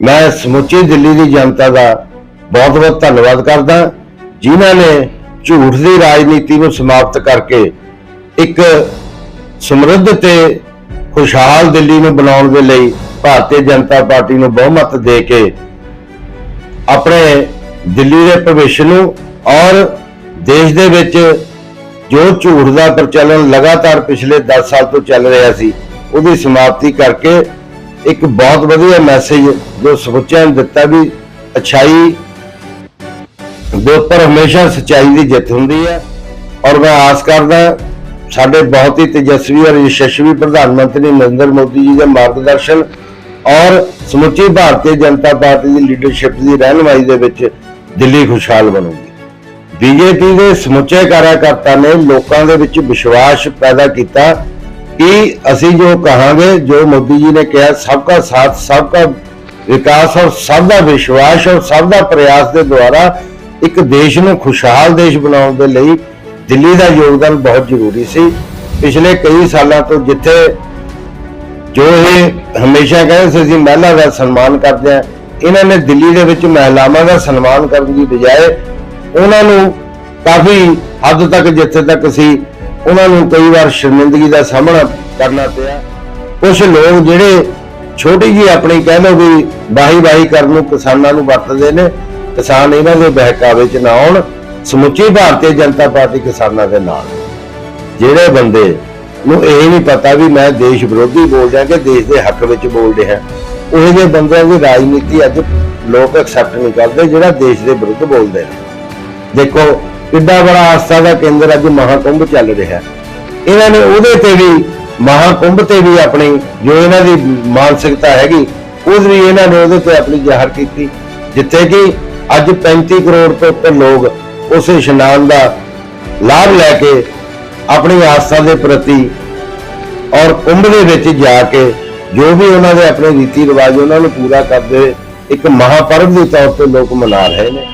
ਮੈਂ ਸਮੁੱਚੀ ਦਿੱਲੀ ਦੀ ਜਨਤਾ ਦਾ ਬਹੁਤ-ਬਹੁਤ ਧੰਨਵਾਦ ਕਰਦਾ ਜਿਨ੍ਹਾਂ ਨੇ ਝੂਠ ਦੀ ਰਾਜਨੀਤੀ ਨੂੰ ਸਮਾਪਤ ਕਰਕੇ ਇੱਕ ਸਮਰੱਧ ਤੇ ਖੁਸ਼ਹਾਲ ਦਿੱਲੀ ਨੂੰ ਬਣਾਉਣ ਦੇ ਲਈ ਭਾਰਤੀ ਜਨਤਾ ਪਾਰਟੀ ਨੂੰ ਬਹੁਮਤ ਦੇ ਕੇ ਆਪਣੇ ਦਿੱਲੀ ਦੇ ਭਵਿੱਖ ਨੂੰ ਔਰ ਦੇਸ਼ ਦੇ ਵਿੱਚ ਜੋ ਝੂਠ ਦਾ ਪ੍ਰਚਲਨ ਲਗਾਤਾਰ ਪਿਛਲੇ 10 ਸਾਲ ਤੋਂ ਚੱਲ ਰਿਹਾ ਸੀ, ਉਹਦੀ ਸਮਾਪਤੀ ਕਰਕੇ ਇੱਕ ਬਹੁਤ ਵਧੀਆ ਮੈਸੇਜ ਜੋ ਸਮੁੱਚਿਆਂ ਨੂੰ ਦਿੱਤਾ ਵੀ ਅਛਾਈ ਦੇ ਉੱਪਰ ਹਮੇਸ਼ਾ ਸਚਾਈ ਦੀ ਜਿੱਤ ਹੁੰਦੀ ਹੈ। ਔਰ ਮੈਂ ਆਸ ਕਰਦਾ ਸਾਡੇ ਬਹੁਤ ਹੀ ਤੇਜਸਵੀ ਔਰ ਯਸ਼ਸਵੀ ਪ੍ਰਧਾਨ ਮੰਤਰੀ ਨਰਿੰਦਰ ਮੋਦੀ ਜੀ ਦੇ ਮਾਰਗਦਰਸ਼ਨ ਔਰ ਸਮੁੱਚੀ ਭਾਰਤੀ ਜਨਤਾ ਪਾਰਟੀ ਦੀ ਲੀਡਰਸ਼ਿਪ ਦੀ ਰਹਿਨਮਾਈ ਦੇ ਵਿੱਚ ਦਿੱਲੀ ਖੁਸ਼ਹਾਲ ਬਣੂਗੀ। ਬੀਜੇਪੀ ਦੇ ਸਮੁੱਚੇ ਕਾਰਜਕਰਤਾ ਨੇ ਲੋਕਾਂ ਦੇ ਵਿੱਚ ਵਿਸ਼ਵਾਸ ਪੈਦਾ ਕੀਤਾ ਕਿ ਅਸੀਂ ਜੋ ਕਹਾਂਗੇ, ਜੋ ਮੋਦੀ ਜੀ ਨੇ ਕਿਹਾ, ਸਭ ਦਾ ਸਾਥ, ਸਭ ਦਾ ਵਿਕਾਸ ਔਰ ਸਭ ਦਾ ਵਿਸ਼ਵਾਸ ਔਰ ਸਭ ਦਾ ਪ੍ਰਯਾਸ ਦੇ ਦੁਆਰਾ ਇੱਕ ਦੇਸ਼ ਨੂੰ ਖੁਸ਼ਹਾਲ ਦੇਸ਼ ਬਣਾਉਣ ਦੇ ਲਈ ਦਿੱਲੀ ਦਾ ਯੋਗਦਾਨ ਬਹੁਤ ਜ਼ਰੂਰੀ ਸੀ। ਪਿਛਲੇ ਕਈ ਸਾਲਾਂ ਤੋਂ ਜਿੱਥੇ ਜੋ ਇਹ ਹਮੇਸ਼ਾ ਕਹਿੰਦੇ ਸੀ, ਅਸੀਂ ਮਹਿਲਾ ਦਾ ਸਨਮਾਨ ਕਰਦੇ ਆ ਇਹਨਾਂ ਨੇ ਦਿੱਲੀ ਦੇ ਵਿੱਚ ਮਹਿਲਾਵਾਂ ਦਾ ਸਨਮਾਨ ਕਰਨ ਦੀ ਬਜਾਏ ਉਹਨਾਂ ਨੂੰ ਕਾਫੀ ਹੱਦ ਤੱਕ ਜਿੱਥੇ ਤੱਕ ਅਸੀਂ ਉਹਨਾਂ ਨੂੰ ਕਈ ਵਾਰ ਸ਼ਰਮਿੰਦਗੀ ਦਾ ਸਾਹਮਣਾ ਕਰਨਾ ਪਿਆ। ਕੁਝ ਲੋਕ ਜਿਹੜੇ ਛੋਟੀ ਜੀ ਆਪਣੀ ਕਹਿ ਲਓ ਵੀ ਬਾਹੀ ਬਾਹੀ ਕਰਨ ਨੂੰ ਕਿਸਾਨਾਂ ਨੂੰ ਵਰਤਦੇ ਨੇ, ਕਿਸਾਨ ਇਹਨਾਂ ਦੇ ਬਹਿਕਾਵੇ 'ਚ ਨਾ ਆਉਣ, ਸਮੁੱਚੀ ਭਾਰਤੀ ਜਨਤਾ ਪਾਰਟੀ ਕਿਸਾਨਾਂ ਦੇ ਨਾਲ। ਜਿਹੜੇ ਬੰਦੇ ਨੂੰ ਇਹ ਨਹੀਂ ਪਤਾ ਵੀ ਮੈਂ ਦੇਸ਼ ਵਿਰੋਧੀ ਬੋਲ ਰਿਹਾ ਕਿ ਦੇਸ਼ ਦੇ ਹੱਕ ਵਿੱਚ ਬੋਲ ਰਿਹਾ। ਉਹ ਜਿਹੇ ਬੰਦਿਆਂ ਦੀ ਰਾਜਨੀਤੀ ਅੱਜ ਲੋਕ ਐਕਸੈਪਟ ਨਹੀਂ ਕਰਦੇ, ਜਿਹੜਾ ਦੇਸ਼ ਦੇ ਵਿਰੁੱਧ ਬੋਲਦੇ ਨੇ। ਦੇਖੋ ਕਿੱਡਾ ਬੜਾ ਆਸਥਾ ਦਾ ਕੇਂਦਰ ਅੱਜ ਮਹਾਕੁੰਭ ਚੱਲ ਰਿਹਾ ਇਹਨਾਂ ਨੇ ਉਹਦੇ ਤੇ ਵੀ, ਮਹਾਕੁੰਭ ਤੇ ਵੀ ਆਪਣੀ ਜੋ ਇਹਨਾਂ ਦੀ ਮਾਨਸਿਕਤਾ ਹੈਗੀ ਉਸ ਵੀ ਇਹਨਾਂ ਨੇ ਉਹਦੇ ਤੇ ਆਪਣੀ ਜ਼ਾਹਰ ਕੀਤੀ, ਜਿੱਥੇ ਕਿ ਅੱਜ 35 ਕਰੋੜ ਤੋਂ ਉੱਪਰ ਲੋਕ ਉਸ ਇਸ਼ਨਾਨ ਦਾ ਲਾਭ ਲੈ ਕੇ ਆਪਣੀ ਆਸਥਾ ਦੇ ਪ੍ਰਤੀ ਔਰ ਕੁੰਭ ਦੇ ਵਿੱਚ ਜਾ ਕੇ ਜੋ ਵੀ ਉਹਨਾਂ ਦੇ ਆਪਣੇ ਰੀਤੀ ਰਿਵਾਜ ਉਹਨਾਂ ਨੂੰ ਪੂਰਾ ਕਰਦੇ ਇੱਕ ਮਹਾਪਰਵ ਦੇ ਤੌਰ ਤੇ ਲੋਕ ਮਨਾ ਰਹੇ ਨੇ।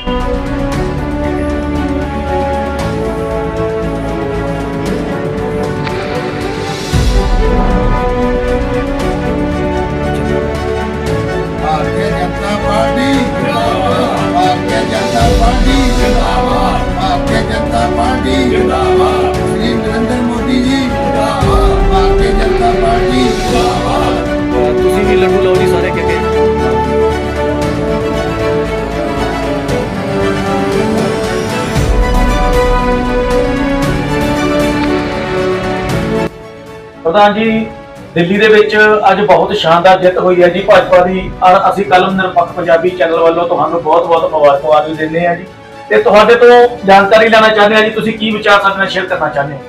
ਪ੍ਰਧਾਨ ਜੀ ਦਿੱਲੀ ਦੇ ਵਿੱਚ ਅੱਜ ਬਹੁਤ ਸ਼ਾਨਦਾਰ ਜਿੱਤ ਹੋਈ ਹੈ ਜੀ। ਭਾਜਪਾ ਦੀ ਔਰ ਅਸੀਂ ਕਲਮ ਨਿਰਪੱਖ ਪੰਜਾਬੀ ਚੈਨਲ ਵੱਲੋਂ ਤੁਹਾਨੂੰ ਬਹੁਤ-ਬਹੁਤ ਮੁਬਾਰਕਬਾਦ ਵੀ ਦਿੰਦੇ ਹਾਂ ਜੀ। ਤੇ ਤੁਹਾਡੇ ਤੋਂ ਜਾਣਕਾਰੀ ਲੈਣਾ ਚਾਹੁੰਦੇ ਹਾਂ ਜੀ। ਤੁਸੀਂ ਕੀ ਵਿਚਾਰ ਸਾਡੇ ਨਾਲ ਸ਼ੇਅਰ ਕਰਨਾ ਚਾਹੁੰਦੇ ਹੋ?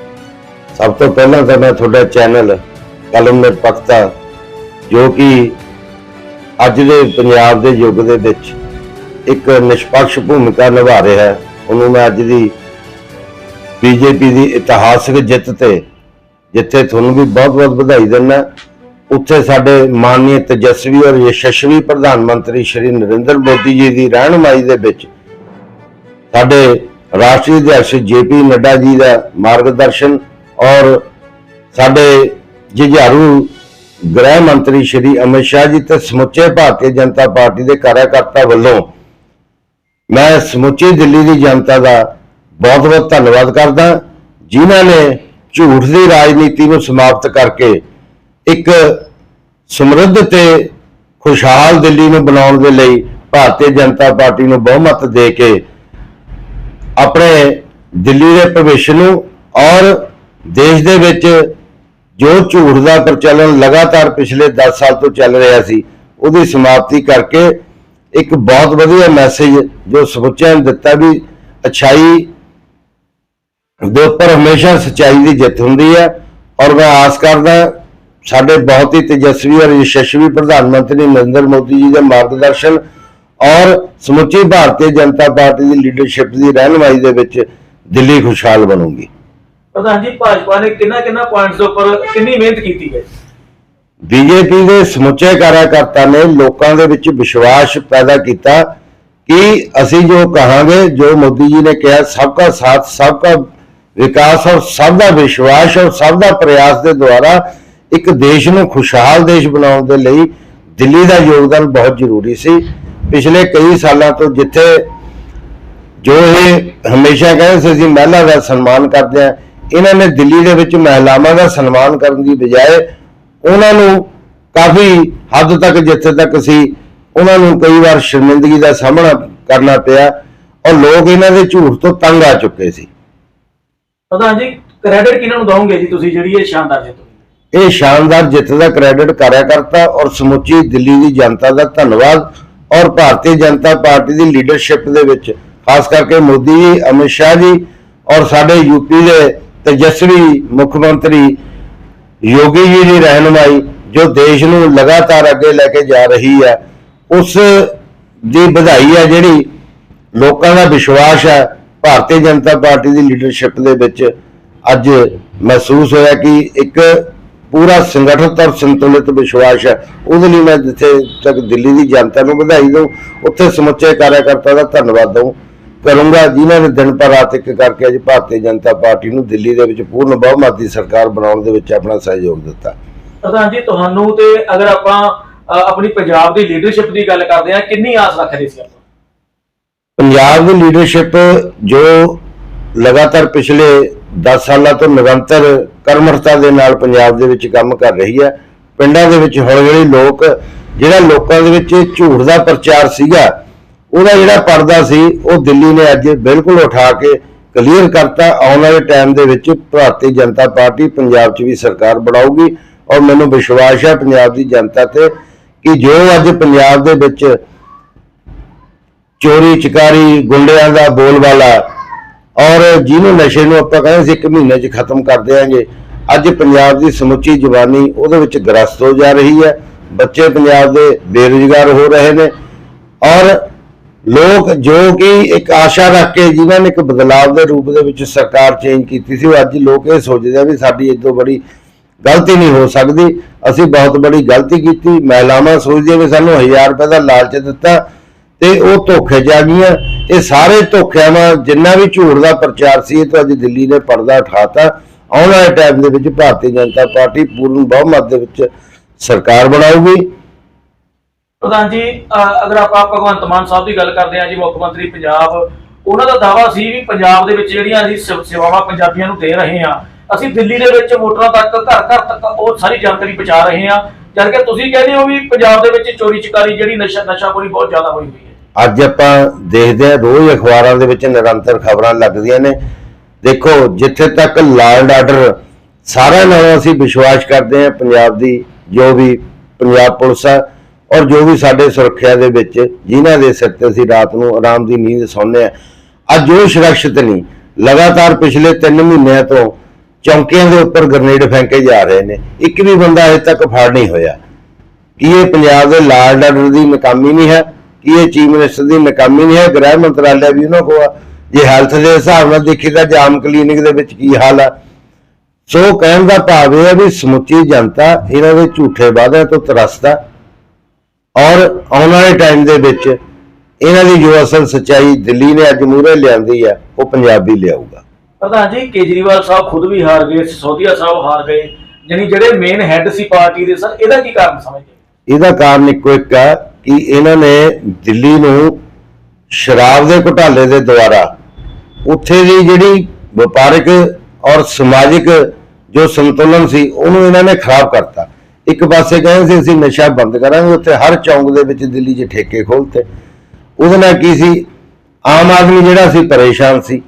ਸਭ ਤੋਂ ਪਹਿਲਾਂ ਤਾਂ ਮੈਂ ਤੁਹਾਡਾ ਚੈਨਲ ਕਲਮ ਨਿਰਪੱਖਤਾ, ਜੋ ਕਿ ਅੱਜ ਦੇ ਪੰਜਾਬ ਦੇ ਯੁੱਗ ਦੇ ਵਿੱਚ ਇੱਕ ਨਿਸ਼ਪਕਸ਼ ਭੂਮਿਕਾ ਨਿਭਾ ਰਿਹਾ ਹੈ। ਉਹਨੂੰ ਮੈਂ ਅੱਜ ਦੀ ਬੀਜੇਪੀ ਦੀ ਇਤਿਹਾਸਕ ਜਿੱਤ ਤੇ ਜਿੱਥੇ ਤੁਹਾਨੂੰ ਵੀ ਬਹੁਤ-ਬਹੁਤ ਵਧਾਈ ਦਿੰਦਾ। ਉੱਥੇ ਸਾਡੇ ਮਾਨਨੀय ਤੇਜਸਵੀ ਔਰ ਯਸ਼ਸਵੀ ਪ੍ਰਧਾਨ ਮੰਤਰੀ ਸ਼੍ਰੀ ਨਰਿੰਦਰ ਮੋਦੀ ਜੀ ਦੀ ਰਹਿਨਮਾਈ ਦੇ ਵਿੱਚ ਸਾਡੇ ਰਾਸ਼ਟਰੀ ਅਧਿਕਸ਼ ਜੇਪੀ ਨੱਡਾ ਜੀ ਦਾ ਮਾਰਗਦਰਸ਼ਨ ਔਰ ਸਾਡੇ ਜੁਝਾਰੂ ਗ੍ਰਹਿ ਮੰਤਰੀ ਸ਼੍ਰੀ ਅਮਿਤ ਸ਼ਾਹ ਜੀ ਤੇ ਸਮੁੱਚੇ ਭਾਰਤੀ ਜਨਤਾ ਪਾਰਟੀ ਦੇ ਕਾਰਜਕਰਤਾ ਵੱਲੋਂ ਮੈਂ ਸਮੁੱਚੀ ਦਿੱਲੀ ਦੀ ਜਨਤਾ ਦਾ ਬਹੁਤ-ਬਹੁਤ ਧੰਨਵਾਦ ਕਰਦਾ। ਜਿਨ੍ਹਾਂ ਨੇ ਝੂਠ ਦੀ ਰਾਜਨੀਤੀ ਨੂੰ ਸਮਾਪਤ ਕਰਕੇ ਇੱਕ ਸਮਰੱਧ ਤੇ ਖੁਸ਼ਹਾਲ ਦਿੱਲੀ ਨੂੰ ਬਣਾਉਣ ਦੇ ਲਈ ਭਾਰਤੀ ਜਨਤਾ ਪਾਰਟੀ ਨੂੰ ਬਹੁਮਤ ਦੇ ਕੇ ਆਪਣੇ ਦਿੱਲੀ ਦੇ ਭਵਿੱਖ ਨੂੰ ਔਰ ਦੇਸ਼ ਦੇ ਵਿੱਚ ਜੋ ਝੂਠ ਦਾ ਪ੍ਰਚਲਨ ਲਗਾਤਾਰ ਪਿਛਲੇ 10 ਸਾਲ ਤੋਂ ਚੱਲ ਰਿਹਾ ਸੀ, ਉਹਦੀ ਸਮਾਪਤੀ ਕਰਕੇ ਇੱਕ ਬਹੁਤ ਵਧੀਆ ਮੈਸੇਜ ਜੋ ਸਮੁੱਚਿਆਂ ਨੂੰ ਦਿੱਤਾ ਵੀ ਅਛਾਈ ਦੇ ਉੱਪਰ ਹਮੇਸ਼ਾ ਸਚਾਈ ਦੀ ਜਿੱਤ ਹੁੰਦੀ ਹੈ। ਔਰ ਮੈਂ ਆਸ ਕਰਦਾ ਸਾਡੇ ਬਹੁਤ ਹੀ ਤੇਜਸਵੀ ਔਰ ਯਸ਼ਸਵੀ ਪ੍ਰਧਾਨ ਮੰਤਰੀ ਨਰਿੰਦਰ ਮੋਦੀ ਜੀ ਦੇ ਮਾਰਗਦਰਸ਼ਨ ਔਰ ਸਮੁੱਚੀ ਭਾਰਤੀ ਜਨਤਾ ਪਾਰਟੀ ਦੀ ਲੀਡਰਸ਼ਿਪ ਦੀ ਰਹਿਨਮਾਈ ਦੇ ਵਿੱਚ ਦਿੱਲੀ ਖੁਸ਼ਹਾਲ ਬਣੂਗੀ। ਪ੍ਰਧਾਨ ਜੀ ਭਾਜਪਾ ਨੇ ਕਿੰਨਾ ਕਿੰਨਾ ਪੁਆਇੰਟਸ ਉੱਪਰ ਕਿੰਨੀ ਮਿਹਨਤ ਕੀਤੀ ਹੈ? ਬੀਜੇਪੀ ਦੇ ਸਮੁੱਚੇ ਕਾਰਜਕਰਤਾ ਨੇ ਲੋਕਾਂ ਦੇ ਵਿੱਚ ਵਿਸ਼ਵਾਸ ਪੈਦਾ ਕੀਤਾ ਕਿ ਅਸੀਂ ਜੋ ਕਹਾਂਗੇ ਜੋ ਮੋਦੀ ਜੀ ਨੇ ਕਿਹਾ ਸਭ ਦਾ ਸਾਥ ਸਭ ਦਾ ਵਿਕਾਸ ਔਰ ਸਭ ਦਾ ਵਿਸ਼ਵਾਸ ਔਰ ਸਭ ਦਾ ਪ੍ਰਯਾਸ ਦੇ ਦੁਆਰਾ ਇੱਕ ਦੇਸ਼ ਨੂੰ ਖੁਸ਼ਹਾਲ ਦੇਸ਼ ਬਣਾਉਣ ਦੇ ਲਈ ਦਿੱਲੀ ਦਾ ਯੋਗਦਾਨ ਬਹੁਤ ਜ਼ਰੂਰੀ ਸੀ। ਪਿਛਲੇ ਕਈ ਸਾਲਾਂ ਤੋਂ ਜਿੱਥੇ ਜੋ ਇਹ ਹਮੇਸ਼ਾ ਕਹਿੰਦੇ ਸੀ, ਅਸੀਂ ਮਹਿਲਾ ਦਾ ਸਨਮਾਨ ਕਰਦੇ ਆ ਇਹਨਾਂ ਨੇ ਦਿੱਲੀ ਦੇ ਵਿੱਚ ਮਹਿਲਾਵਾਂ ਦਾ ਸਨਮਾਨ ਕਰਨ ਦੀ ਬਜਾਏ ਉਹਨਾਂ ਨੂੰ ਕਾਫੀ ਹੱਦ ਤੱਕ ਜਿੱਥੇ ਤੱਕ ਸੀ, ਉਹਨਾਂ ਨੂੰ ਕਈ ਵਾਰ ਸ਼ਰਮਿੰਦਗੀ ਦਾ ਸਾਹਮਣਾ ਕਰਨਾ ਪਿਆ ਔਰ ਲੋਕ ਇਹਨਾਂ ਦੇ ਝੂਠ ਤੋਂ ਤੰਗ ਆ ਚੁੱਕੇ ਸੀ। ਪ੍ਰਧਾਨ ਜੀ ਕ੍ਰੈਡਿਟ ਕਿਹਨਾਂ ਨੂੰ ਦਵੋਗੇ ਜੀ ਤੁਸੀਂ ਜਿਹੜੀ ਇਹ ਸ਼ਾਨਦਾਰ ਜਿੱਤ ਹੋਈ? ਇਹ ਸ਼ਾਨਦਾਰ ਜਿੱਤ ਦਾ ਕ੍ਰੈਡਿਟ ਕਾਰਿਆਕਰਤਾ ਔਰ ਸਮੁੱਚੀ ਦਿੱਲੀ ਦੀ ਜਨਤਾ ਦਾ ਧੰਨਵਾਦ ਔਰ ਭਾਰਤੀ ਜਨਤਾ ਪਾਰਟੀ ਦੀ ਲੀਡਰਸ਼ਿਪ ਦੇ ਵਿੱਚ, ਖਾਸ ਕਰਕੇ ਮੋਦੀ ਜੀ, ਅਮਿਤ ਸ਼ਾਹ ਜੀ ਔਰ ਸਾਡੇ ਯੂਪੀ ਦੇ ਤੇਜਸਵੀ ਮੁੱਖ ਮੰਤਰੀ ਯੋਗੀ ਜੀ ਦੀ ਰਹਿਨੁਮਾਈ ਜੋ ਦੇਸ਼ ਨੂੰ ਲਗਾਤਾਰ ਅੱਗੇ ਲੈ ਕੇ ਜਾ ਰਹੀ ਹੈ, ਉਸ ਦੀ ਵਧਾਈ ਹੈ ਜਿਹੜੀ ਲੋਕਾਂ ਦਾ ਵਿਸ਼ਵਾਸ ਹੈ ਭਾਰਤੀ ਜਨਤਾ ਪਾਰਟੀ ਦੀ ਲੀਡਰਸ਼ਿਪ ਦੇ ਵਿੱਚ ਅੱਜ ਮਹਿਸੂਸ ਹੋਇਆ ਕਿ ਇੱਕ ਪੂਰਾ ਸੰਗਠਿਤ ਔਰ ਸੰਤੁਲਿਤ ਵਿਸ਼ਵਾਸ ਹੈ। ਉਹਦੇ ਲਈ ਮੈਂ ਜਿੱਥੇ ਤੱਕ ਦਿੱਲੀ ਦੀ ਜਨਤਾ ਨੂੰ ਵਧਾਈ ਦਊਂ, ਉੱਥੇ ਸਮੁੱਚੇ ਕਾਰਜਕਰਤਾ ਦਾ ਧੰਨਵਾਦ ਦਊਂ। ਕਰੂੰਗਾ ਜਿਨ੍ਹਾਂ ਨੇ ਦਿਨ ਪਰ ਰਾਤ ਇੱਕ ਕਰਕੇ ਅੱਜ ਭਾਰਤੀ ਜਨਤਾ ਪਾਰਟੀ ਨੂੰ ਦਿੱਲੀ ਦੇ ਵਿੱਚ ਪੂਰਨ ਬਹੁਮਤ ਸਰਕਾਰ ਬਣਾਉਣ ਦੇ ਵਿੱਚ ਆਪਣਾ ਸਹਿਯੋਗ ਦਿੱਤਾ। ਪ੍ਰਧਾਨ ਜੀ, ਤੁਹਾਨੂੰ ਤੇ ਅਗਰ ਆਪਾਂ ਆਪਣੀ ਪੰਜਾਬ ਦੀ ਲੀਡਰਸ਼ਿਪ ਦੀ ਗੱਲ ਕਰਦੇ ਆ ਕਿੰਨੀ ਆਸ ਰੱਖਦੇ ਸੀ ਪੰਜਾਬ ਦੀ ਲੀਡਰਸ਼ਿਪ ਜੋ ਲਗਾਤਾਰ ਪਿਛਲੇ 10 ਸਾਲਾਂ ਤੋਂ ਨਿਰੰਤਰ ਕਰਮਰਤਾ ਦੇ ਨਾਲ ਪੰਜਾਬ ਦੇ ਵਿੱਚ ਕੰਮ ਕਰ ਰਹੀ ਹੈ, ਪਿੰਡਾਂ ਦੇ ਵਿੱਚ ਹੌਲੀ ਹੌਲੀ ਲੋਕ, ਜਿਹੜਾ ਲੋਕਾਂ ਦੇ ਵਿੱਚ ਝੂਠ ਦਾ ਪ੍ਰਚਾਰ ਸੀਗਾ, ਉਹਦਾ ਜਿਹੜਾ ਪਰਦਾ ਸੀ, ਉਹ ਦਿੱਲੀ ਨੇ ਅੱਜ ਬਿਲਕੁਲ ਉਠਾ ਕੇ ਕਲੀਅਰ ਕਰਤਾ। ਆਉਣ ਵਾਲੇ ਟਾਈਮ ਦੇ ਵਿੱਚ ਭਾਰਤੀ ਜਨਤਾ ਪਾਰਟੀ ਪੰਜਾਬ 'ਚ ਵੀ ਸਰਕਾਰ ਬਣਾਊਗੀ ਔਰ ਮੈਨੂੰ ਵਿਸ਼ਵਾਸ ਹੈ ਪੰਜਾਬ ਦੀ ਜਨਤਾ ਤੇ ਕਿ ਜੋ ਅੱਜ ਪੰਜਾਬ ਦੇ ਵਿੱਚ ਚੋਰੀ, ਚਕਾਰੀ, ਗੁੰਡਿਆਂ ਦਾ ਬੋਲਬਾਲਾ। ਔਰ ਜਿਹਨੂੰ ਨਸ਼ੇ ਨੂੰ ਆਪਾਂ ਕਹਿੰਦੇ ਸੀ, ਇੱਕ ਮਹੀਨੇ 'ਚ ਖਤਮ ਕਰ ਦਿਆਂਗੇ। ਅੱਜ ਪੰਜਾਬ ਦੀ ਸਮੁੱਚੀ ਜਵਾਨੀ ਉਹਦੇ ਵਿੱਚ ਗ੍ਰਸਤ ਹੋ ਜਾ ਰਹੀ ਹੈ। ਬੱਚੇ ਪੰਜਾਬ ਦੇ ਬੇਰੁਜ਼ਗਾਰ ਹੋ ਰਹੇ ਨੇ। ਔਰ ਲੋਕ ਜੋ ਕਿ ਇੱਕ ਆਸ਼ਾ ਰੱਖ ਕੇ ਜਿਨ੍ਹਾਂ ਨੇ ਇੱਕ ਬਦਲਾਵ ਦੇ ਰੂਪ ਦੇ ਵਿੱਚ ਸਰਕਾਰ ਚੇਂਜ ਕੀਤੀ ਸੀ, ਉਹ ਅੱਜ ਲੋਕ ਇਹ ਸੋਚਦੇ ਆ ਵੀ ਸਾਡੀ ਇਦੋਂ ਬੜੀ ਗਲਤੀ ਨਹੀਂ ਹੋ ਸਕਦੀ। ਅਸੀਂ ਬਹੁਤ ਬੜੀ ਗਲਤੀ ਕੀਤੀ। ਮਹਿਲਾਵਾਂ ਸੋਚਦੀਆਂ ਵੀ ਸਾਨੂੰ 1000 ਰੁਪਏ ਦਾ ਲਾਲਚ ਦਿੱਤਾ। ਤੇ ਉਹ ਧੋਖੇ ਚ ਗਈਆਂ। ਇਹ ਸਾਰੇ ਧੋਖਿਆਂ ਨਾਲ ਜਿੰਨਾ ਵੀ ਝੂਠ ਦਾ ਪ੍ਰਚਾਰ ਸੀ, ਇਹ ਤਾਂ ਅੱਜ ਦਿੱਲੀ ਨੇ ਪਰਦਾ ਉਠਾਤਾ ਆਉਣ ਵਾਲੇ ਟਾਈਮ ਦੇ ਵਿੱਚ ਭਾਰਤੀ ਜਨਤਾ ਪਾਰਟੀ ਪੂਰਨ ਬਹੁਮਤ ਦੇ ਵਿੱਚ ਸਰਕਾਰ ਬਣਾਊਗੀ। ਪ੍ਰਧਾਨ ਜੀ ਅਗਰ ਆਪਾਂ ਭਗਵੰਤ ਮਾਨ ਸਾਹਿਬ ਦੀ ਗੱਲ ਕਰਦੇ ਹਾਂ ਜੀ, ਮੁੱਖ ਮੰਤਰੀ ਪੰਜਾਬ, ਉਹਨਾਂ ਦਾ ਦਾਵਾ ਸੀ ਵੀ ਪੰਜਾਬ ਦੇ ਵਿੱਚ ਜਿਹੜੀਆਂ ਅਸੀਂ ਸੇਵਾਵਾਂ ਪੰਜਾਬੀਆਂ ਨੂੰ ਦੇ ਰਹੇ ਹਾਂ, ਅਸੀਂ ਦਿੱਲੀ ਦੇ ਵਿੱਚ ਵੋਟਰਾਂ ਤੱਕ ਘਰ ਘਰ ਤੱਕ ਉਹ ਸਾਰੀ ਜਾਣਕਾਰੀ ਪਹੁੰਚਾ ਰਹੇ ਹਾਂ। ਜਦ ਕਿ ਤੁਸੀਂ ਕਹਿੰਦੇ ਹੋ ਵੀ ਪੰਜਾਬ ਦੇ ਵਿੱਚ ਚੋਰੀ ਚਕਾਰੀ ਜਿਹੜੀ ਨਸ਼ਾ ਨਸ਼ਾਖੋਰੀ ਬਹੁਤ ਜ਼ਿਆਦਾ ਹੋਈ ਹੋਈ ਅੱਜ ਆਪਾਂ ਦੇਖਦੇ ਹਾਂ ਰੋਜ਼ ਅਖਬਾਰਾਂ ਦੇ ਵਿੱਚ ਨਿਰੰਤਰ ਖਬਰਾਂ ਲੱਗਦੀਆਂ ਨੇ। ਦੇਖੋ, ਜਿੱਥੇ ਤੱਕ ਲਾਅ ਐਂਡ ਆਰਡਰ ਸਾਰਿਆਂ ਨਾਲੋਂ ਅਸੀਂ ਵਿਸ਼ਵਾਸ ਕਰਦੇ ਹਾਂ, ਪੰਜਾਬ ਦੀ ਜੋ ਵੀ ਪੰਜਾਬ ਪੁਲਿਸ ਆ ਔਰ ਜੋ ਵੀ ਸਾਡੇ ਸੁਰੱਖਿਆ ਦੇ ਵਿੱਚ ਜਿਨ੍ਹਾਂ ਦੇ ਸਿਰ ਤੇ ਅਸੀਂ ਰਾਤ ਨੂੰ ਆਰਾਮ ਦੀ ਨੀਂਦ ਸੌਂਦੇ ਆ ਅੱਜ ਉਹ ਸੁਰੱਖਿਅਤ ਨਹੀਂ। ਲਗਾਤਾਰ ਪਿਛਲੇ 3 ਮਹੀਨਿਆਂ ਤੋਂ ਚੌਂਕੀਆਂ ਦੇ ਉੱਪਰ ਗ੍ਰਨੇਡ ਫੈਂਕੇ ਜਾ ਰਹੇ ਨੇ। ਇੱਕ ਵੀ ਬੰਦਾ ਅਜੇ ਤੱਕ ਫੜ ਨਹੀਂ ਹੋਇਆ। ਕੀ ਇਹ ਪੰਜਾਬ ਦੇ ਲਾਅ ਐਂਡ ਆਰਡਰ ਦੀ ਨਕਾਮੀ ਨਹੀਂ ਹੈ? ਕੀ ਇਹ ਚੀਫ ਮਿਨਿਸਟਰ ਦੀ ਨਾਕਾਮੀ ਨਹੀਂ ਹੈ ਗ੍ਰਹਿ ਮੰਤਰਾਲਾ ਵੀ ਉਹਨਾਂ ਕੋਲ ਆ। ਜੇ ਹੈਲਥ ਦੇ ਹਿਸਾਬ ਨਾਲ ਦੇਖੀ ਤਾਂ ਜਾਮ ਕਲੀਨਿਕ ਦੇ ਵਿੱਚ ਕੀ ਹਾਲ ਆ? ਸੋ ਕਹਿਣ ਦਾ ਭਾਵ ਇਹ ਹੈ ਵੀ ਸਮੁੱਚੀ ਜਨਤਾ ਇਹਨਾਂ ਦੇ ਝੂਠੇ ਵਾਅਦਿਆਂ ਤੋਂ ਤਰਸਦਾ ਔਰ ਆਉਣ ਵਾਲੇ ਟਾਈਮ ਦੇ ਵਿੱਚ ਇਹਨਾਂ ਦੀ ਜੋ ਅਸਲ ਸੱਚਾਈ ਦਿੱਲੀ ਨੇ ਅੱਜ ਮੂਹਰੇ ਲਿਆਂਦੀ ਆ ਉਹ ਪੰਜਾਬ ਲਿਆਊਗਾ। ਪ੍ਰਧਾਨ ਜੀ ਕੇਜਰੀਵਾਲ ਸਾਹਿਬ ਖੁਦ ਵੀ ਹਾਰ ਗਏ ਸਿਸੋਦੀਆ ਸਾਹਿਬ ਹਾਰ ਗਏ ਯਾਨੀ ਜਿਹੜੇ ਮੇਨ ਹੈੱਡ ਸੀ ਪਾਰਟੀ ਦੇ ਸਰ ਇਹਦਾ ਕੀ ਕਾਰਨ ਸਮਝਦੇ ਇਹਦਾ ਕਾਰਨ ਇੱਕੋ ਇੱਕ ਹੈ ਕਿ ਇਹਨਾਂ ਨੇ ਦਿੱਲੀ ਨੂੰ ਸ਼ਰਾਬ ਦੇ ਘੁਟਾਲੇ ਦੇ ਦੁਆਰਾ ਉੱਥੇ ਦੀ ਜਿਹੜੀ ਵਪਾਰਿਕ ਔਰ ਸਮਾਜਿਕ ਜੋ ਸੰਤੁਲਨ ਸੀ, ਉਹਨੂੰ ਇਹਨਾਂ ਨੇ ਖਰਾਬ ਕਰਤਾ। ਇੱਕ ਪਾਸੇ ਕਹਿੰਦੇ ਸੀ, ਅਸੀਂ ਨਸ਼ਾ ਬੰਦ ਕਰਾਂਗੇ, ਉੱਥੇ ਹਰ ਚੌਂਕ ਦੇ ਵਿੱਚ ਦਿੱਲੀ 'ਚ ਠੇਕੇ ਖੋਲਤੇ। ਉਹਦੇ ਨਾਲ ਕੀ ਸੀ? ਆਮ ਆਦਮੀ ਜਿਹੜਾ ਸੀ, ਪਰੇਸ਼ਾਨ ਸੀ।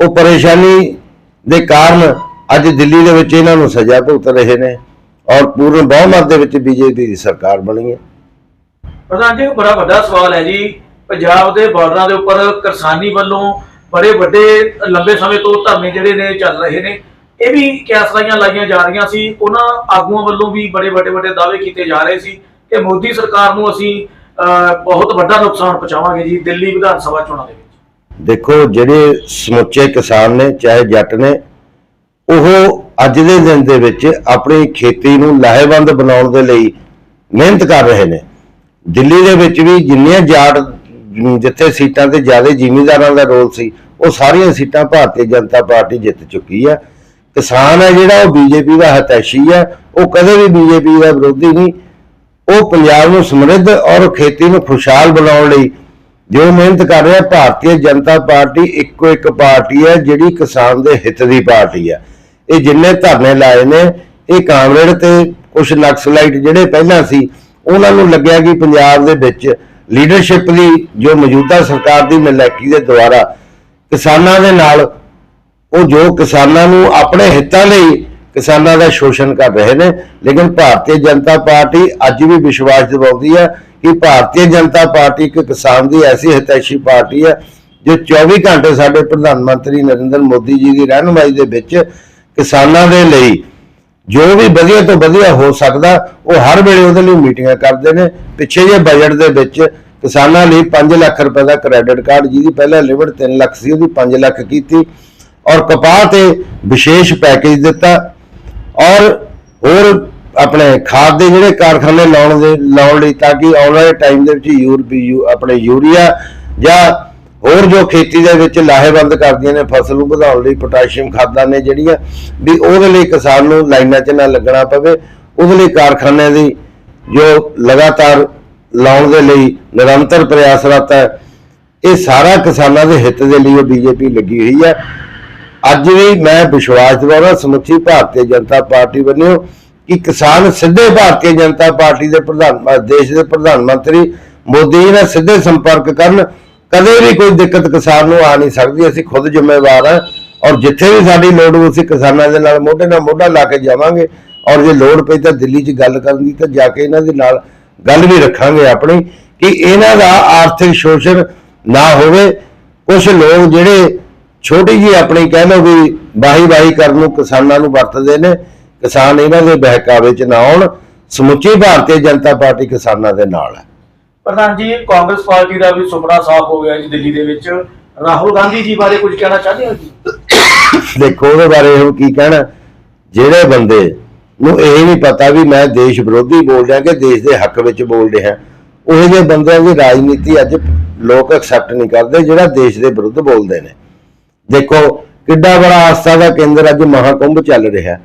ਉਹ ਪਰੇਸ਼ਾਨੀ ਦੇ ਕਾਰਨ ਅੱਜ ਦਿੱਲੀ ਦੇ ਵਿੱਚ ਇਹਨਾਂ ਨੂੰ ਸਜ਼ਾ ਭੁਗਤ ਰਹੇ ਨੇ ਔਰ ਪੂਰਨ ਬਹੁਮਤ ਦੇ ਵਿੱਚ ਬੀਜੇਪੀ ਦੀ ਸਰਕਾਰ ਬਣੀ ਹੈ। ਪ੍ਰਧਾਨ ਜੀ ਬੜਾ ਵੱਡਾ ਸਵਾਲ ਹੈ ਜੀ। ਪੰਜਾਬ ਦੇ ਬਾਰਡਰਾਂ ਦੇ ਉੱਪਰ ਕਿਸਾਨੀ ਵੱਲੋਂ ਬੜੇ ਵੱਡੇ ਲੰਬੇ ਸਮੇਂ ਤੋਂ ਧਰਨੇ ਜਿਹੜੇ ਨੇ ਚੱਲ ਰਹੇ ਨੇ। ਇਹ ਵੀ ਕਿਆਸਲਾਈਆਂ ਲਾਈਆਂ ਜਾ ਰਹੀਆਂ ਸੀ। ਉਹਨਾਂ ਆਗੂਆਂ ਵੱਲੋਂ ਵੀ ਬੜੇ ਵੱਡੇ ਵੱਡੇ ਦਾਅਵੇ ਕੀਤੇ ਜਾ ਰਹੇ ਸੀ ਕਿ ਮੋਦੀ ਸਰਕਾਰ ਨੂੰ ਅਸੀਂ ਅਹ, ਬਹੁਤ ਵੱਡਾ ਨੁਕਸਾਨ ਪਹੁੰਚਾਵਾਂਗੇ ਜੀ ਦਿੱਲੀ ਵਿਧਾਨ ਸਭਾ ਚੋਣਾਂ ਦੇ ਵਿੱਚ। ਦੇਖੋ ਜਿਹੜੇ ਸਮੁੱਚੇ ਕਿਸਾਨ ਨੇ ਚਾਹੇ ਜੱਟ ਨੇ ਉਹ ਅੱਜ ਦੇ ਦਿਨ ਦੇ ਵਿੱਚ ਆਪਣੀ ਖੇਤੀ ਨੂੰ ਲਾਹੇਵੰਦ ਬਣਾਉਣ ਦੇ ਲਈ ਮਿਹਨਤ ਕਰ ਰਹੇ ਨੇ। ਦਿੱਲੀ ਦੇ ਵਿੱਚ ਵੀ ਜਿੰਨੀਆਂ ਜਾਟ ਜਿੱਥੇ ਸੀਟਾਂ ਤੇ ਜ਼ਿਆਦਾ ਜ਼ਿਮੀਂਦਾਰਾਂ ਦਾ ਰੋਲ ਸੀ, ਉਹ ਸਾਰੀਆਂ ਸੀਟਾਂ ਭਾਰਤੀ ਜਨਤਾ ਪਾਰਟੀ ਜਿੱਤ ਚੁੱਕੀ ਆ। ਕਿਸਾਨ ਹੈ ਜਿਹੜਾ, ਉਹ ਬੀਜੇਪੀ ਦਾ ਹਤੈਸ਼ੀ ਹੈ ਉਹ ਕਦੇ ਵੀ ਬੀਜੇਪੀ ਦਾ ਵਿਰੋਧੀ ਨਹੀਂ। ਉਹ ਪੰਜਾਬ ਨੂੰ ਸਮਰਿੱਧ ਔਰ ਖੇਤੀ ਨੂੰ ਖੁਸ਼ਹਾਲ ਬਣਾਉਣ ਲਈ ਜੋ ਮਿਹਨਤ ਕਰ ਰਿਹਾ, ਭਾਰਤੀ ਜਨਤਾ ਪਾਰਟੀ ਇੱਕੋ ਇੱਕ ਪਾਰਟੀ ਹੈ ਜਿਹੜੀ ਕਿਸਾਨ ਦੇ ਹਿੱਤ ਦੀ ਪਾਰਟੀ ਹੈ ਇਹ ਜਿੰਨੇ ਧਰਨੇ ਲਾਏ ਨੇ, ਇਹ ਕਾਂਗਰਸ ਤੇ ਕੁਝ ਨਕਸਲਾਈਟ ਜਿਹੜੇ ਪਹਿਲਾਂ ਸੀ ਉਹਨਾਂ ਨੂੰ ਲੱਗਿਆ ਕਿ ਪੰਜਾਬ ਦੇ ਵਿੱਚ ਲੀਡਰਸ਼ਿਪ ਦੀ ਜੋ ਮੌਜੂਦਾ ਸਰਕਾਰ ਦੀ ਨਲਾਇਕੀ ਦੇ ਦੁਆਰਾ ਕਿਸਾਨਾਂ ਦੇ ਨਾਲ ਉਹ ਜੋ ਕਿਸਾਨਾਂ ਨੂੰ ਆਪਣੇ ਹਿੱਤਾਂ ਲਈ ਕਿਸਾਨਾਂ ਦਾ ਸ਼ੋਸ਼ਣ ਕਰ ਰਹੇ ਨੇ, ਲੇਕਿਨ ਭਾਰਤੀ ਜਨਤਾ ਪਾਰਟੀ ਅੱਜ ਵੀ ਵਿਸ਼ਵਾਸ ਦਿਵਾਉਂਦੀ ਹੈ ਕਿ ਭਾਰਤੀ ਜਨਤਾ ਪਾਰਟੀ ਇੱਕ ਕਿਸਾਨ ਦੀ ਐਸੀ ਹਿਤੈਸ਼ੀ ਪਾਰਟੀ ਹੈ ਜੋ 24 ਘੰਟੇ ਸਾਡੇ ਪ੍ਰਧਾਨ ਮੰਤਰੀ ਨਰਿੰਦਰ ਮੋਦੀ ਜੀ ਦੀ ਰਹਿਨੁਮਾਈ ਦੇ ਵਿੱਚ ਕਿਸਾਨਾਂ ਦੇ ਲਈ ਜੋ ਵੀ ਵਧੀਆ ਤੋਂ ਵਧੀਆ ਹੋ ਸਕਦਾ, ਉਹ ਹਰ ਵੇਲੇ ਉਹਦੇ ਲਈ ਮੀਟਿੰਗਾਂ ਕਰਦੇ ਨੇ। ਪਿੱਛੇ ਜੇ ਬਜਟ ਦੇ ਵਿੱਚ ਕਿਸਾਨਾਂ ਲਈ 5 ਲੱਖ ਰੁਪਏ ਦਾ ਕ੍ਰੈਡਿਟ ਕਾਰਡ ਜਿਹਦੀ ਪਹਿਲਾਂ ਲਿਮਟ 3 ਲੱਖ ਸੀ, ਉਹਦੀ 5 ਲੱਖ ਕੀਤੀ ਔਰ ਕਪਾਹ ਤੇ ਵਿਸ਼ੇਸ਼ ਪੈਕੇਜ ਦਿੱਤਾ ਔਰ ਹੋਰ ਆਪਣੇ ਖਾਦ ਦੇ ਜਿਹੜੇ ਕਾਰਖਾਨੇ ਲਾਉਣ ਦੇ, ਲਾਉਣ ਲਈ ਤਾਂ ਕਿ ਆਉਣ ਵਾਲੇ ਟਾਈਮ ਦੇ ਵਿੱਚ ਯੂਰਪੀ ਯੂ, ਆਪਣੇ ਯੂਰੀਆ ਜਾਂ ਹੋਰ ਜੋ ਖੇਤੀ ਦੇ ਵਿੱਚ ਲਾਹੇਵੰਦ ਕਰਦੀਆਂ ਨੇ, ਫਸਲ ਨੂੰ ਵਧਾਉਣ ਲਈ ਪੋਟਾਸ਼ੀਅਮ ਖਾਦਾਂ ਨੇ ਜਿਹੜੀਆਂ ਵੀ ਉਹਦੇ ਲਈ ਕਿਸਾਨ ਨੂੰ ਲਾਈਨਾਂ 'ਚ ਨਾ ਲੱਗਣਾ ਪਵੇ, ਉਹਦੇ ਲਈ ਕਾਰਖਾਨਿਆਂ ਦੀ ਜੋ ਲਗਾਤਾਰ ਲਾਉਣ ਦੇ ਲਈ ਨਿਰੰਤਰ ਪ੍ਰਯਾਸਰਤ ਹੈ, ਇਹ ਸਾਰਾ ਕਿਸਾਨਾਂ ਦੇ ਹਿੱਤ ਦੇ ਲਈ ਉਹ ਬੀਜੇਪੀ ਲੱਗੀ ਹੋਈ ਹੈ। ਅੱਜ ਵੀ ਮੈਂ ਵਿਸ਼ਵਾਸ ਦਿਵਾਉਣਾ ਸਮੁੱਚੀ ਭਾਰਤੀ ਜਨਤਾ ਪਾਰਟੀ ਵੱਲੋਂ ਕਿ ਕਿਸਾਨ ਸਿੱਧੇ ਭਾਰਤੀ ਜਨਤਾ ਪਾਰਟੀ ਦੇ ਪ੍ਰਧਾਨ ਦੇਸ਼ ਦੇ ਪ੍ਰਧਾਨ ਮੰਤਰੀ ਮੋਦੀ ਜੀ ਨਾਲ ਸਿੱਧੇ ਸੰਪਰਕ ਕਰਨ ਕਦੇ ਵੀ ਕੋਈ ਦਿੱਕਤ ਕਿਸਾਨ ਨੂੰ ਆ ਨਹੀਂ ਸਕਦੀ, ਅਸੀਂ ਖੁਦ ਜ਼ਿੰਮੇਵਾਰ ਹਾਂ ਔਰ ਜਿੱਥੇ ਵੀ ਸਾਡੀ ਲੋੜ ਹੋਊ ਅਸੀਂ ਕਿਸਾਨਾਂ ਦੇ ਨਾਲ ਮੋਢੇ ਨਾਲ ਮੋਢਾ ਲਾ ਕੇ ਜਾਵਾਂਗੇ ਔਰ ਜੇ ਲੋੜ ਪਈ ਤਾਂ ਦਿੱਲੀ 'ਚ ਗੱਲ ਕਰਨ ਦੀ ਤਾਂ ਜਾ ਕੇ ਇਹਨਾਂ ਦੇ ਨਾਲ ਗੱਲ ਵੀ ਰੱਖਾਂਗੇ ਆਪਣੀ ਕਿ ਇਹਨਾਂ ਦਾ ਆਰਥਿਕ ਸ਼ੋਸ਼ਣ ਨਾ ਹੋਵੇ। ਕੁਝ ਲੋਕ ਜਿਹੜੇ ਛੋਟੀ ਜੀ ਆਪਣੀ ਕਹਿ ਲਓ ਵੀ ਵਾਹੀ ਵਾਹੀ ਕਰਨ ਨੂੰ ਕਿਸਾਨਾਂ ਨੂੰ ਵਰਤਦੇ ਨੇ, ਕਿਸਾਨ ਇਹਨਾਂ ਦੇ ਬਹਿਕਾਵੇ 'ਚ ਨਾ ਆਉਣ। ਸਮੁੱਚੀ ਭਾਰਤੀ ਜਨਤਾ ਪਾਰਟੀ ਕਿਸਾਨਾਂ ਦੇ ਨਾਲ ਹੈ। ਪ੍ਰਧਾਨ ਜੀ, ਕਾਂਗਰਸ ਪਾਰਟੀ ਦਾ ਵੀ ਸੁਪਨਾ ਸਾਫ਼ ਹੋ ਗਿਆ ਜੀ ਦਿੱਲੀ ਦੇ ਵਿੱਚ। ਰਾਹੁਲ ਗਾਂਧੀ ਜੀ ਬਾਰੇ ਕੁਝ ਕਹਿਣਾ ਚਾਹੁੰਦੇ ਹੋ ਜੀ? ਦੇਖੋ, ਉਹਦੇ ਬਾਰੇ ਹੁਣ ਕੀ ਕਹਿਣਾ? ਜਿਹੜੇ ਬੰਦੇ ਨੂੰ ਇਹ ਨਹੀਂ ਪਤਾ ਵੀ ਮੈਂ ਦੇਸ਼ ਵਿਰੋਧੀ ਬੋਲ ਰਿਹਾ ਕਿ ਦੇਸ਼ ਦੇ ਹੱਕ ਵਿੱਚ ਬੋਲ ਰਿਹਾ। ਉਹ ਜਿਹੇ ਬੰਦਿਆਂ ਦੀ ਰਾਜਨੀਤੀ ਅੱਜ ਲੋਕ ਐਕਸੈਪਟ ਨਹੀਂ ਕਰਦੇ ਜਿਹੜਾ ਦੇਸ਼ ਦੇ ਵਿਰੁੱਧ ਬੋਲਦੇ ਨੇ। ਦੇਖੋ, ਕਿੱਡਾ ਬੜਾ ਆਸਥਾ ਦਾ ਕੇਂਦਰ ਅੱਜ ਮਹਾਕੁੰਭ ਚੱਲ ਰਿਹਾ।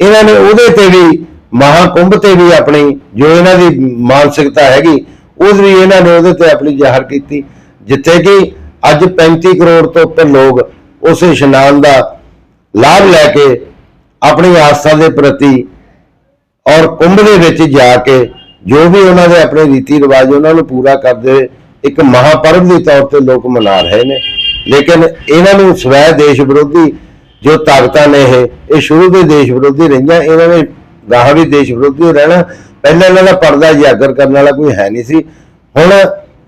ਇਹਨਾਂ ਨੇ ਉਹਦੇ ਤੇ ਵੀ, ਮਹਾਕੁੰਭ ਤੇ ਵੀ ਆਪਣੀ ਜੋ ਇਹਨਾਂ ਦੀ ਮਾਨਸਿਕਤਾ ਹੈਗੀ ਉਸ ਵੀ ਇਹਨਾਂ ਨੇ ਉਹਦੇ ਤੇ ਆਪਣੀ ਜ਼ਾਹਰ ਕੀਤੀ, ਜਿੱਥੇ ਕਿ ਅੱਜ 35 ਕਰੋੜ ਤੋਂ ਉੱਪਰ ਲੋਕ ਉਸ ਇਸ਼ਨਾਨ ਦਾ ਲਾਭ ਲੈ ਕੇ ਆਪਣੀ ਆਸਥਾ ਦੇ ਪ੍ਰਤੀ ਔਰ ਕੁੰਭ ਦੇ ਵਿੱਚ ਜਾ ਕੇ ਜੋ ਵੀ ਉਹਨਾਂ ਦੇ ਆਪਣੇ ਰੀਤੀ ਰਿਵਾਜ ਉਹਨਾਂ ਨੂੰ ਪੂਰਾ ਕਰਦੇ ਹੋਏ ਇੱਕ ਮਹਾਪਰਵ ਦੇ ਤੌਰ ਤੇ ਲੋਕ ਮਨਾ ਰਹੇ ਨੇ। ਲੇਕਿਨ ਇਹਨਾਂ ਨੂੰ ਸਵੈ ਦੇਸ਼ ਵਿਰੋਧੀ ਜੋ ਤਾਕਤਾਂ ਨੇ ਇਹ ਇਹ ਸ਼ੁਰੂ ਦੇ ਦੇਸ਼ ਵਿਰੋਧੀ ਰਹੀਆਂ, ਇਹਨਾਂ ਨੇ ਗਾਹਾਂ ਵੀ ਦੇਸ਼ ਵਿਰੋਧੀ ਰਹਿਣਾ। ਪਹਿਲਾਂ ਇਹਨਾਂ ਦਾ ਪਰਦਾ ਜਾਗਰ ਕਰਨ ਵਾਲਾ ਕੋਈ ਹੈ ਨਹੀਂ ਸੀ। ਹੁਣ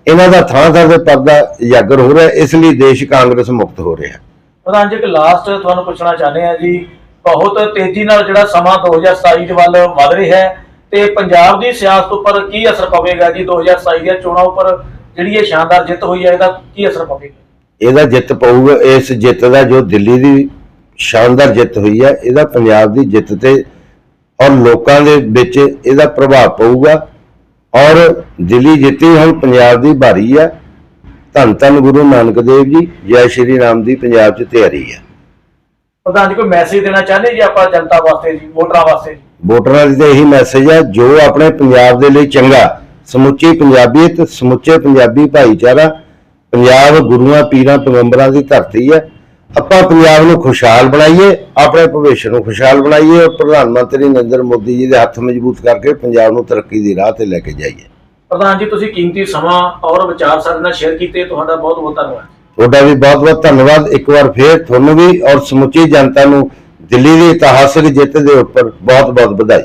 ਇਹਨਾਂ ਦਾ ਥਾਂ ਥਾਂ ਤੇ ਪਰਦਾ ਜਾਗਰ ਹੋ ਰਿਹਾ ਇਸ ਲਈ ਦੇਸ਼ ਕਾਂਗਰਸ ਮੁਕਤ ਹੋ ਰਿਹਾ। ਪ੍ਰਧਾਨ ਜੀ ਇੱਕ ਲਾਸਟ ਤੁਹਾਨੂੰ ਪੁੱਛਣਾ ਚਾਹੁੰਦੇ ਆ ਜੀ ਬਹੁਤ ਤੇਜ਼ੀ ਨਾਲ ਜਿਹੜਾ ਸਮਾਂ 2027 ਦੇ ਵੱਲ ਵਧ ਰਿਹਾ ਹੈ ਤੇ ਪੰਜਾਬ ਦੀ ਸਿਆਸਤ ਉੱਪਰ ਕੀ ਅਸਰ ਪਵੇਗਾ ਜੀ? 2027 ਦੀਆਂ ਚੋਣਾਂ ਉੱਪਰ ਜਿਹੜੀ ਇਹ ਸ਼ਾਨਦਾਰ ਜਿੱਤ ਹੋਈ ਹੈ ਇਹਦਾ ਕੀ ਅਸਰ ਪਵੇਗਾ? ਇਹਦਾ ਜਿੱਤ ਪਊਗਾ ਇਸ ਜਿੱਤ ਦਾ ਜੋ ਦਿੱਲੀ ਦੀ ਸ਼ਾਨਦਾਰ ਜਿੱਤ ਹੋਈ ਹੈ ਇਹਦਾ ਪੰਜਾਬ ਦੀ ਜਿੱਤ ਤੇ ਔਰ ਲੋਕਾਂ ਦੇ ਵਿੱਚ ਇਹਦਾ ਪ੍ਰਭਾਵ ਪਊਗਾ। ਔਰ ਦਿੱਲੀ ਜਿੱਤੀ ਹੁਣ ਪੰਜਾਬ ਦੀ ਭਾਰੀ ਹੈ। ਧੰਨ ਧੰਨ ਗੁਰੂ ਨਾਨਕ ਦੇਵ ਜੀ ਜੈ ਸ਼੍ਰੀ ਰਾਮ ਦੀ ਪੰਜਾਬ 'ਚ ਤਿਆਰੀ ਹੈ। ਪ੍ਰਧਾਨ ਜੀ ਕੋਈ ਮੈਸੇਜ ਦੇਣਾ ਚਾਹੁੰਦੇ ਜੀ ਆਪਾਂ ਜਨਤਾ ਵਾਸਤੇ ਜੀ ਵੋਟਰਾਂ ਵਾਸਤੇ ਵੋਟਰਾਂ ਦੀ ਤਾਂ ਇਹੀ ਮੈਸੇਜ ਹੈ ਜੋ ਆਪਣੇ ਪੰਜਾਬ ਦੇ ਲਈ ਚੰਗਾ ਸਮੁੱਚੀ ਪੰਜਾਬੀਅਤ ਸਮੁੱਚੇ ਪੰਜਾਬੀ ਭਾਈਚਾਰਾ ਪੰਜਾਬ ਗੁਰੂਆਂ ਪੀਰਾਂ ਪੈਗੰਬਰਾਂ ਦੀ ਧਰਤੀ ਹੈ। ਆਪਾਂ ਪੰਜਾਬ ਨੂੰ ਖੁਸ਼ਹਾਲ ਬਣਾਈਏ ਆਪਣੇ ਭਵਿੱਖ ਨੂੰ ਖੁਸ਼ਹਾਲ ਬਣਾਈਏ ਔਰ ਪ੍ਰਧਾਨ ਮੰਤਰੀ ਨਰਿੰਦਰ ਮੋਦੀ ਜੀ ਦੇ ਹੱਥ ਮਜ਼ਬੂਤ ਕਰਕੇ ਪੰਜਾਬ ਨੂੰ ਤਰੱਕੀ ਦੀ ਰਾਹ ਤੇ ਲੈ ਕੇ ਜਾਈਏ। ਪ੍ਰਧਾਨ ਜੀ ਤੁਸੀਂ ਕੀਮਤੀ ਸਮਾਂ ਔਰ ਵਿਚਾਰ ਸਾਡੇ ਨਾਲ ਸ਼ੇਅਰ ਕੀਤੇ ਤੁਹਾਡਾ ਬਹੁਤ ਬਹੁਤ ਧੰਨਵਾਦ। ਤੁਹਾਡਾ ਵੀ ਬਹੁਤ ਬਹੁਤ ਧੰਨਵਾਦ। ਇੱਕ ਵਾਰ ਫੇਰ ਤੁਹਾਨੂੰ ਵੀ ਔਰ ਸਮੁੱਚੀ ਜਨਤਾ ਨੂੰ ਦਿੱਲੀ ਦੀ ਇਤਿਹਾਸਕ ਜਿੱਤ ਦੇ ਉੱਪਰ ਬਹੁਤ ਬਹੁਤ ਵਧਾਈ।